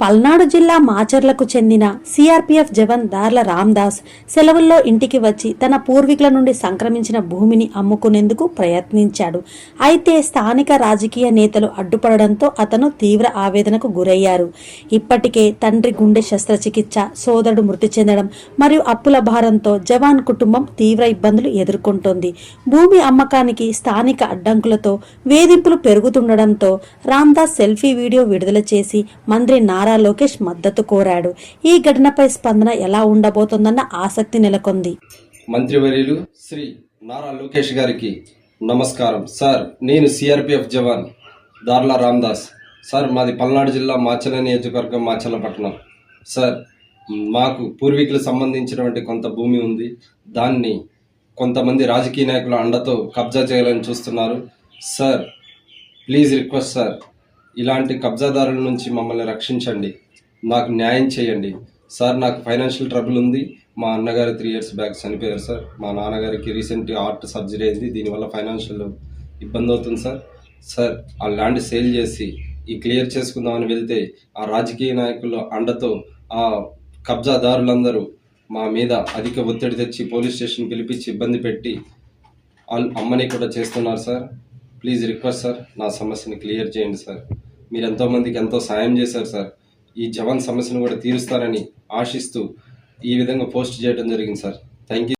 పల్నాడు జిల్లా మాచర్లకు చెందిన సిఆర్పీఎఫ్ జవాన్ దార్ల రామ్దాస్ సెలవుల్లో ఇంటికి వచ్చి తన పూర్వీకుల నుండి సంక్రమించిన భూమిని అమ్ముకునేందుకు ప్రయత్నించాడు. అయితే స్థానిక రాజకీయ నేతలు అడ్డుపడడంతో అతను తీవ్ర ఆవేదనకు గురయ్యారు. ఇప్పటికే తండ్రి గుండె శస్త్రచికిత్స సోదరుడు మృతి చెందడం మరియు అప్పుల భారంతో జవాన్ కుటుంబం తీవ్ర ఇబ్బందులు ఎదుర్కొంటోంది. భూమి అమ్మకానికి స్థానిక అడ్డంకులతో వేధింపులు పెరుగుతుండడంతో రామ్దాస్ సెల్ఫీ వీడియో విడుదల చేసి మంత్రి నా నారా లోకేష్ మద్దతు కోరాడు. ఈ ఘటనపై స్పందన ఎలా ఉండబోతోందన్న ఆసక్తి నెలకొంది. మంత్రివర్యులు శ్రీ నారా లోకేష్ గారికి నమస్కారం. సార్ నేను సిఆర్పిఎఫ్ జవాన్ దార్లా రామ్దాస్. సార్ మాది పల్నాడు జిల్లా మాచల నియోజకవర్గం మాచలపట్నం సార్ మాకు పూర్వీకులకు సంబంధించినటువంటి కొంత భూమి ఉంది. దాన్ని కొంతమంది రాజకీయ నాయకుల అండతో కబ్జా చేయాలని చూస్తున్నారు. సార్ ప్లీజ్ రిక్వెస్ట్ సార్ ఇలాంటి కబ్జాదారుల నుంచి మమ్మల్ని రక్షించండి. నాకు న్యాయం చేయండి. సార్ నాకు ఫైనాన్షియల్ ట్రబుల్ ఉంది. మా అన్నగారు త్రీ ఇయర్స్ బ్యాక్ చనిపోయారు సార్. మా నాన్నగారికి రీసెంట్ హార్ట్ సర్జరీ అయింది. దీనివల్ల ఫైనాన్షియల్ ఇబ్బంది అవుతుంది సార్. సార్ ఆ ల్యాండ్ సేల్ చేసి ఈ క్లియర్ చేసుకుందామని వెళ్తే ఆ రాజకీయ నాయకుల అండతో ఆ కబ్జాదారులందరూ మా మీద అధిక ఒత్తిడి తెచ్చి పోలీస్ స్టేషన్ పిలిపించి ఇబ్బంది పెట్టి అమ్మని కూడా చేస్తున్నారు సార్. ప్లీజ్ రిక్వెస్ట్ సార్ నా సమస్యని క్లియర్ చేయండి సార్. మీరు ఎంతో మందికి ఎంతో సాయం చేశారు సార్. ఈ జవాన్ సమస్యను కూడా తీరుస్తారని ఆశిస్తూ ఈ విధంగా పోస్ట్ చేయడం జరిగింది సార్. Thank you